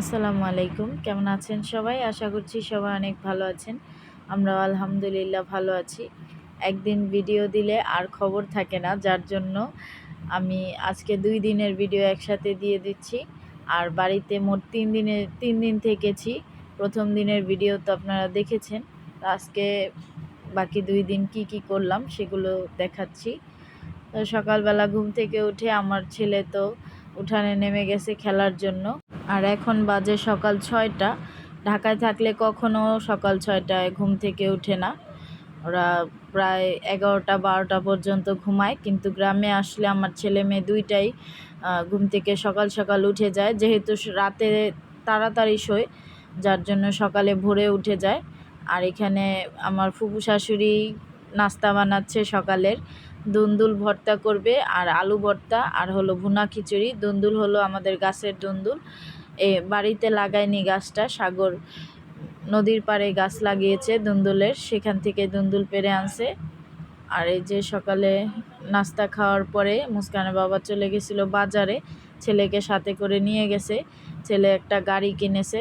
আসসালামু আলাইকুম। কেমন আছেন সবাই? আশা করছি সবাই অনেক ভালো আছেন। আমরা আলহামদুলিল্লাহ ভালো আছি। একদিন ভিডিও দিলে আর খবর থাকে না, যার জন্য আমি আজকে দুই দিনের ভিডিও একসাথে দিয়ে দিচ্ছি। আর বাড়িতে মোট তিন দিনে, তিন দিন থেকেছি। প্রথম দিনের ভিডিও তো আপনারা দেখেছেন। আজকে বাকি দুই দিন কি কি করলাম সেগুলো দেখাচ্ছি। তো সকালবেলা ঘুম থেকে উঠে আমার ছেলে তো উঠানে নেমে গেছে খেলার জন্য। আর এখন বাজে সকাল ছয়টা। ঢাকায় থাকলে কখনো সকাল ছয়টায় ঘুম থেকে উঠে না। ওরা প্রায় এগারোটা, বারোটা পর্যন্ত ঘুমায়। কিন্তু গ্রামে আসলে আমার ছেলে মেয়ে দুইটাই ঘুম থেকে সকাল সকাল উঠে যায়। যেহেতু রাতে তাড়াতাড়ি শোয়, যার জন্য সকালে ভোরে উঠে যায়। আর এখানে আমার ফুপু শাশুড়ি নাস্তা বানাচ্ছে সকালের। দুন্দুল ভর্তা করবে, আর আলু ভর্তা, আর হলো ভুনা খিচুড়ি। দুন্দুল হলো আমাদের গাছের দুন্দুল। এ বাড়িতে লাগায়নি গাছটা, সাগর নদীর পাড়ে গাছ লাগিয়েছে দুন্দুলের, সেখান থেকে দুন্দুল পেরে আনছে। আর এই যে সকালে নাস্তা খাওয়ার পরে মুস্কানের বাবা চলে গেছিল বাজারে, ছেলেকে সাথে করে নিয়ে গেছে। ছেলে একটা গাড়ি কিনেছে,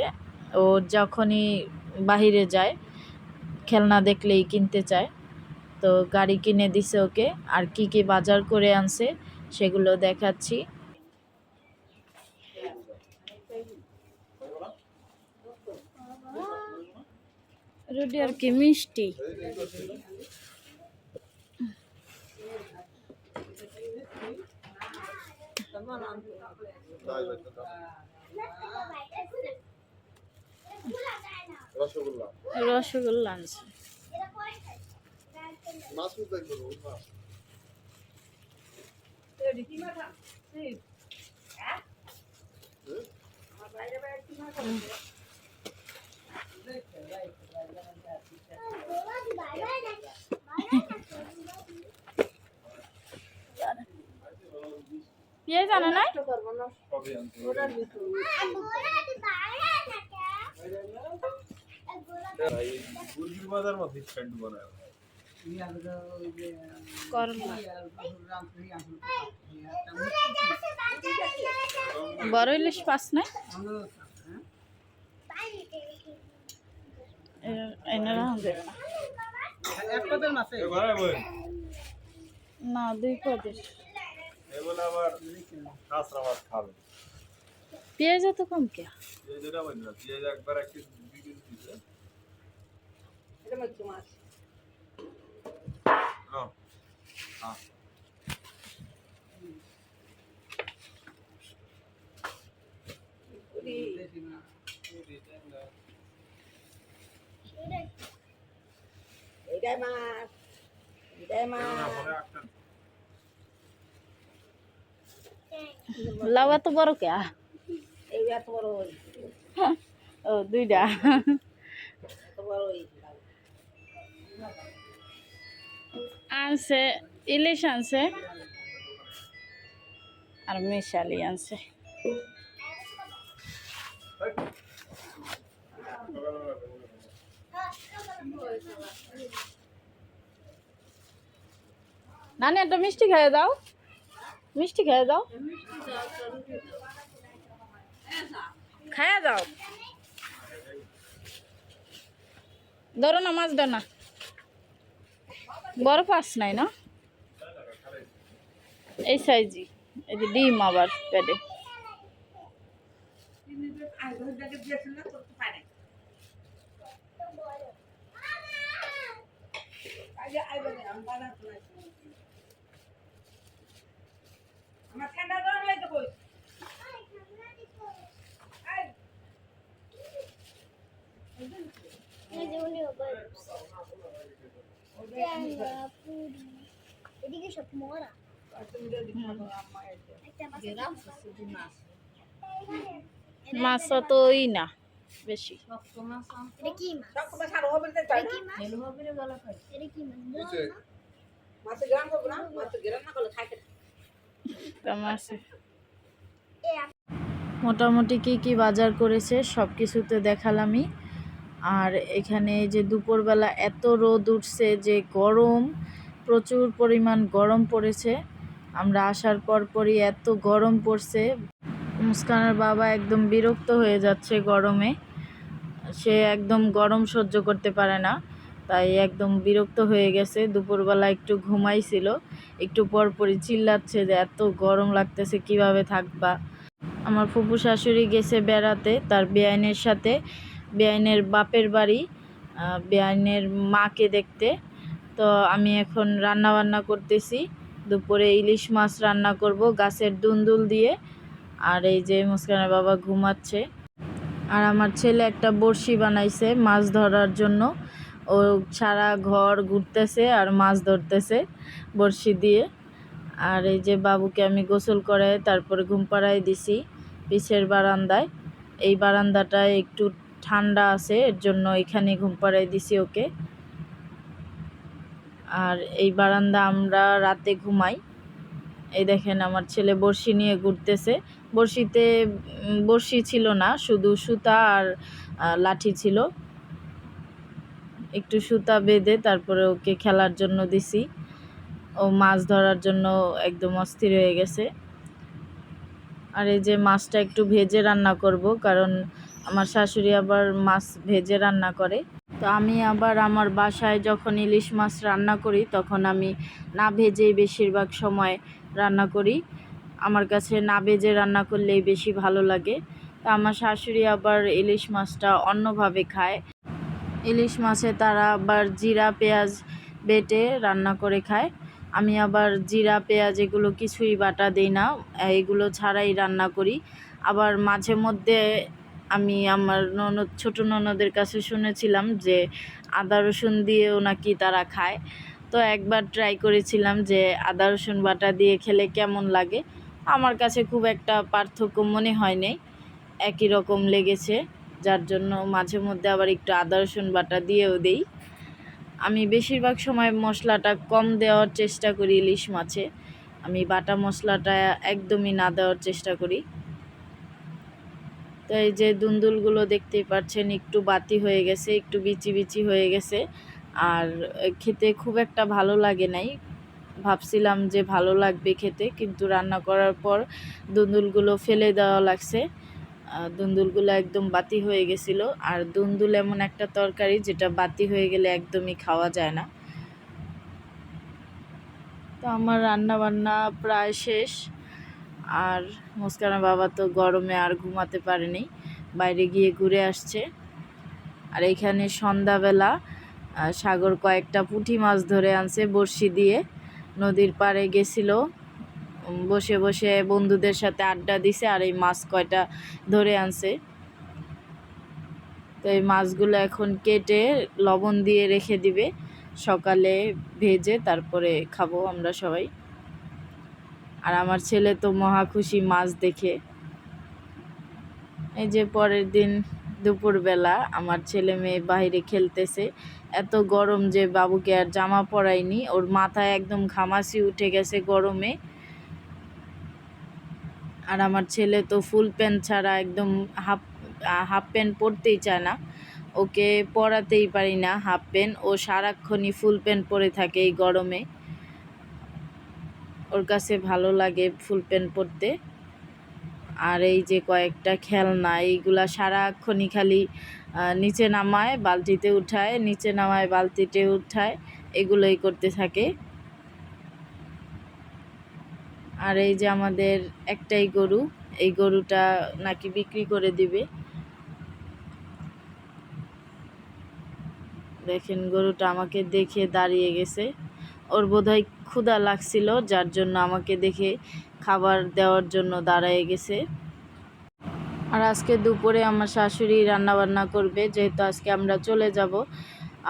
ও যখনই বাহিরে যায়, খেলনা দেখলেই কিনতে চায়। তো গাড়ি কিনে দিছে ওকে, আর কি কি বাজার করে আনছে সেগুলো দেখাচ্ছি। রুটি আর কি মিষ্টি। রসগোল্লা। রসগোল্লা আনছে। মাছ মুখ দেখব মাছ। পেঁয়াজ আনে নাই বড় ইলিশ পাস না এনে রাখুন দেবে এ বাড়ায় বই না, দুই খাবে পেঁয়াজ এত কম কে? এই যেটা বলি না পেঁয়াজ একবার একটি দুই কেজি দিছে নাও। হ্যাঁ। এটাই মাছ এটাই এগুলো মাছ না, পরে একটা লাউ এত বড় কে এই এত বড় ওই ও দুইটা এত বড় ওই আনছে ইলিশ আনছে আর মিশালি আনছে নানি, একটা মিষ্টি খেয়ে দাও। মিষ্টি খেয়ে দাও। খায়া দাও। ধরো না, মাছ ধর না। বড় পাস নাই না? এই সাইজই এই যে ডিম আবার পেটে। আমার ঠান্ডা গরম হয়ে তো কই এদিকে সব মরা। মাছ তো ওই না বেশি। মাছ? গ্রাম করব না। মাছ? গ্রাম না? করলে খাই কেন? কেমন আছে এ মোটামুটি কি কি বাজার করেছে, সব কিছুতে দেখালামই। আর এখানে যে দুপুরবেলা এত রোদ উঠছে যে গরম, প্রচুর পরিমাণ গরম পড়েছে। আমরা আসার পর পরই এত গরম পড়ছে। মুস্কানের বাবা একদম বিরক্ত হয়ে যাচ্ছে গরমে। সে একদম গরম সহ্য করতে পারে না। তাই একদম বিরক্ত হয়ে গেছে। দুপুরবেলা একটু ঘুমাইছিল। একটু পরপরই চিল্লাচ্ছে যে, এত গরম লাগতেছে, কীভাবে থাকবা? আমার ফুপু শাশুড়ি গেছে বেড়াতে, তার বেআইনের সাথে। বেআইনের বাপের বাড়ি বেআইনের মাকে দেখতে। তো আমি এখন রান্না বান্না করতেছি। দুপুরে ইলিশ মাছ রান্না করব, গাছের দুন্দুল দিয়ে। আর এই যে মুস্কানের বাবা ঘুমাচ্ছে। আর আমার ছেলে একটা বড়শি বানাইছে মাছ ধরার জন্য। ও সারা ঘর ঘুরতেছে আর মাছ ধরতেছে বড়শি দিয়ে। আর এই যে বাবুকে আমি গোসল করে তারপরে ঘুম পাড়াই দিছি পিছের বারান্দায়। এই বারান্দাটায় একটু ঠান্ডা আছে, এর জন্য এখানে ঘুম পাড়াই দিছি ওকে। আর এই বারান্দা আমরা রাতে ঘুমাই। এই দেখেন আমার ছেলে বড়শি নিয়ে ঘুরতেছে। বড়শিতে বড়শি ছিল না, শুধু সুতা আর লাঠি ছিল। একটু সুতা বেঁধে তারপরে ওকে খেলার জন্য দিছি। ও মাছ ধরার জন্য একদম অস্থির হয়ে গেছে। আর এই যে মাছটা একটু ভেজে রান্না করব, কারণ আমার শাশুড়ি আবার মাছ ভেজে রান্না করে। তো আমি আবার আমার বাসায় যখন ইলিশ মাছ রান্না করি, তখন আমি না ভেজেই বেশিরভাগ সময় রান্না করি। আমার কাছে না ভেজে রান্না করলেই বেশি ভালো লাগে। তা আমার শাশুড়ি আবার ইলিশ মাছটা অন্যভাবে খায়। ইলিশ মাছে তারা আবার জিরা, পেঁয়াজ বেটে রান্না করে খায়। আমি আবার জিরা, পেঁয়াজ এগুলো কিছুই বাটা দিই না, এগুলো ছাড়াই রান্না করি। আবার মাঝে মধ্যে আমি আমার ননদ, ছোটো ননদের কাছে শুনেছিলাম যে আদা, রসুন দিয়েও নাকি তারা খায়। তো একবার ট্রাই করেছিলাম যে আদা, রসুন বাটা দিয়ে খেলে কেমন লাগে। আমার কাছে খুব একটা পার্থক্য মনে হয় হয়নি একই রকম লেগেছে। যার জন্য মাঝে মধ্যে আবার একটু আদা, রসুন বাটা দিয়েও দিই। আমি বেশিরভাগ সময় মশলাটা কম দেওয়ার চেষ্টা করি ইলিশ মাছে। আমি বাটা মশলাটা একদমই না দেওয়ার চেষ্টা করি। তো এই যে দুন্দুলগুলো দেখতেই পাচ্ছেন, একটু বাতি হয়ে গেছে, একটু বিচি বিচি হয়ে গেছে। আর খেতে খুব একটা ভালো লাগে নাই। ভাবছিলাম যে ভালো লাগবে খেতে, কিন্তু রান্না করার পর দুন্দুলগুলো ফেলে দেওয়া লাগছে। দুন্দুলগুলো একদম বাতি হয়ে গেছিল। আর দুন্দুল এমন একটা তরকারি যেটা বাতি হয়ে গেলে একদমই খাওয়া যায় না। তো আমার রান্না বান্না প্রায় শেষ। আর মুস্কানা বাবা তো গরমে আর ঘুমাতে পারেনি, বাইরে গিয়ে ঘুরে আসছে। আর এখানে সন্ধ্যাবেলা সাগর কয়েকটা পুঁটি মাছ ধরে আনছে বড়শি দিয়ে। নদীর পাড়ে গেছিল। বসে বসে বন্ধুদের সাথে আড্ডা দিছে আর এই মাছ কয়টা ধরে আনছে। তো এই মাছগুলো এখন কেটে লবণ দিয়ে রেখে দিবে। সকালে ভেজে তারপরে খাব আমরা সবাই। আর আমার ছেলে তো মহা খুশি মাছ দেখে। এই যে পরের দিন দুপুরবেলা আমার ছেলে মেয়ে বাইরে খেলতেছে। এত গরম যে বাবুকে আর জামা পরায়নি ওর মাথায় একদম ঘামাসি উঠে গেছে গরমে। আর আমার ছেলে তো ফুল প্যান্ট ছাড়া একদম হাফ হাফ প্যান্ট পরতেই চায় না। ওকে পরাতেই পারি না হাফ প্যান্ট ও সারাক্ষণই ফুল প্যান্ট পরে থাকে এই গরমে। ওর কাছে ভালো লাগে ফুল প্যান্ট পরতে। আর এই যে কয়েকটা খেলনা, এইগুলা সারাক্ষণই খালি নিচে নামায়, বালতিতে উঠায়, নিচে নামায়, বালতিতে উঠায়, এগুলোই করতে থাকে। আর এই যে আমাদের একটাই গরু, এই গরুটা নাকি বিক্রি করে দিবে। দেখেন, গরুটা আমাকে দেখে দাঁড়িয়ে গেছে। ওর বোধহয় ক্ষুধা লাগছিল, যার জন্য আমাকে দেখে খাবার দেওয়ার জন্য দাঁড়ায় গেছে। আর আজকে দুপুরে আমার শাশুড়ি রান্না বান্না করবে, যেহেতু আজকে আমরা চলে যাব।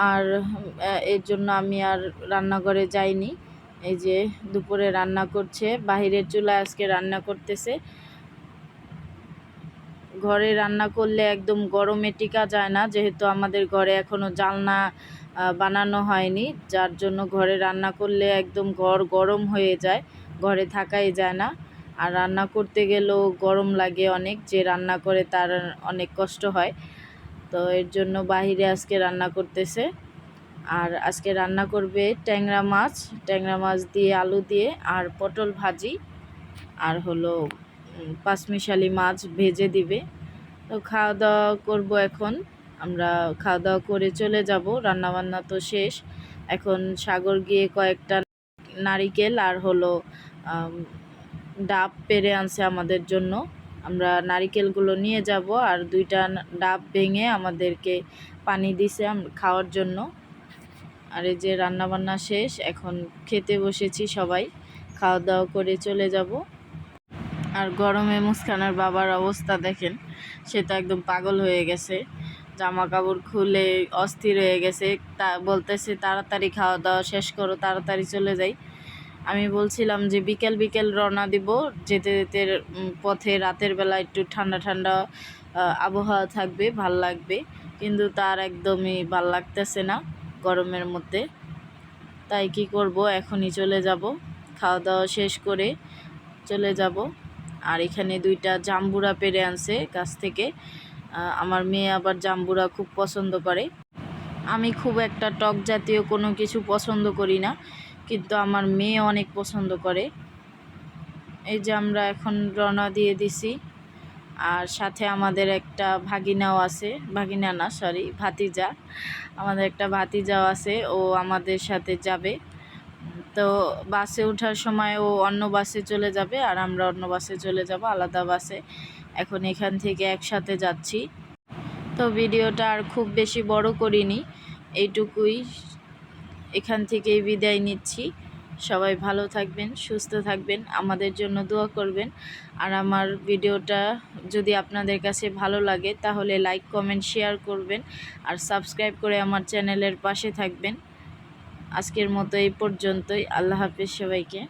আর এর জন্য আমি আর রান্নাঘরে যাইনি। এই যে দুপুরে রান্না করছে, বাহিরের চুলায় আজকে রান্না করতেছে। ঘরে রান্না করলে একদম গরমে টিকা যায় না, যেহেতু আমাদের ঘরে এখনও জালনা বানানো হয়নি, যার জন্য ঘরে রান্না করলে একদম ঘর গরম হয়ে যায়, ঘরে থাকাই যায় না। আর রান্না করতে গেলেও গরম লাগে অনেক, যে রান্না করে তার অনেক কষ্ট হয়। তো এর জন্য বাহিরে আজকে রান্না করতেছে। আর আজকে রান্না করবে ট্যাংরা মাছ ট্যাংরা মাছ দিয়ে আলু দিয়ে আর পটল ভাজি আর হলো পাঁচমিশালি মাছ ভেজে দিবে। তো খাওয়া দাওয়া করব এখন। আমরা খাওয়া দাওয়া করে চলে যাব। রান্নাবান্না তো শেষ। এখন সাগর গিয়ে কয়েকটা নারিকেল আর হলো ডাব পেরে আনছে আমাদের জন্য। আমরা নারিকেলগুলো নিয়ে যাব আর দুইটা ডাব ভেঙে আমাদেরকে পানি দিছে খাওয়ার জন্য। আর এই যে রান্নাবান্না শেষ, এখন খেতে বসেছি সবাই। খাওয়া দাওয়া করে চলে যাব। আর গরমে মুস্কানের বাবার অবস্থা দেখেন, সে তো একদম পাগল হয়ে গেছে। জামা কাপড় খুলে অস্থির হয়ে গেছে। তা বলতেছে, তাড়াতাড়ি খাওয়া দাওয়া শেষ করো, তাড়াতাড়ি চলে যাই। আমি বলছিলাম যে, বিকেল বিকেল রওনা দিব। যেতে যেতে পথে রাতের বেলা একটু ঠান্ডা ঠান্ডা আবহাওয়া থাকবে, ভালো লাগবে। কিন্তু তার একদমই ভালো লাগতেছে না। গরমের মধ্যে। তাই কি করব? এখনই চলে যাব। খাওয়া দাওয়া শেষ করে চলে যাব। আর এখানে দুইটা জাম্বুরা পেরে আনছে গাছ থেকে। আমার মেয়ে আবার জাম্বুরা খুব পছন্দ করে। আমি খুব একটা টক জাতীয় কোনো কিছু পছন্দ করি না, কিন্তু আমার মেয়ে অনেক পছন্দ করে। এই যে আমরা এখন রওনা দিয়ে দিছি। আর সাথে আমাদের একটা ভাগিনাও আছে ভাগিনা না সরি ভাতিজা। আমাদের একটা ভাতিজাও আছে, ও আমাদের সাথে যাবে। তো বাসে ওঠার সময় ও অন্য বাসে চলে যাবে আর আমরা অন্য বাসে চলে যাব, আলাদা বাসে। এখন এখান থেকে একসাথে যাচ্ছি। তো ভিডিওটা আর খুব বেশি বড় করিনি, এইটুকুই। এখান থেকেই বিদায় নিচ্ছি। সবাই ভালো থাকবেন, সুস্থ থাকবেন, আমাদের জন্য দোয়া করবেন। আর আমার ভিডিওটা যদি আপনাদের কাছে ভালো লাগে, তাহলে লাইক কমেন্ট শেয়ার করবেন আর সাবস্ক্রাইব করে আমার চ্যানেলের পাশে থাকবেন। আজকের মতো এই পর্যন্তই, আল্লাহ হাফিজ সবাইকে।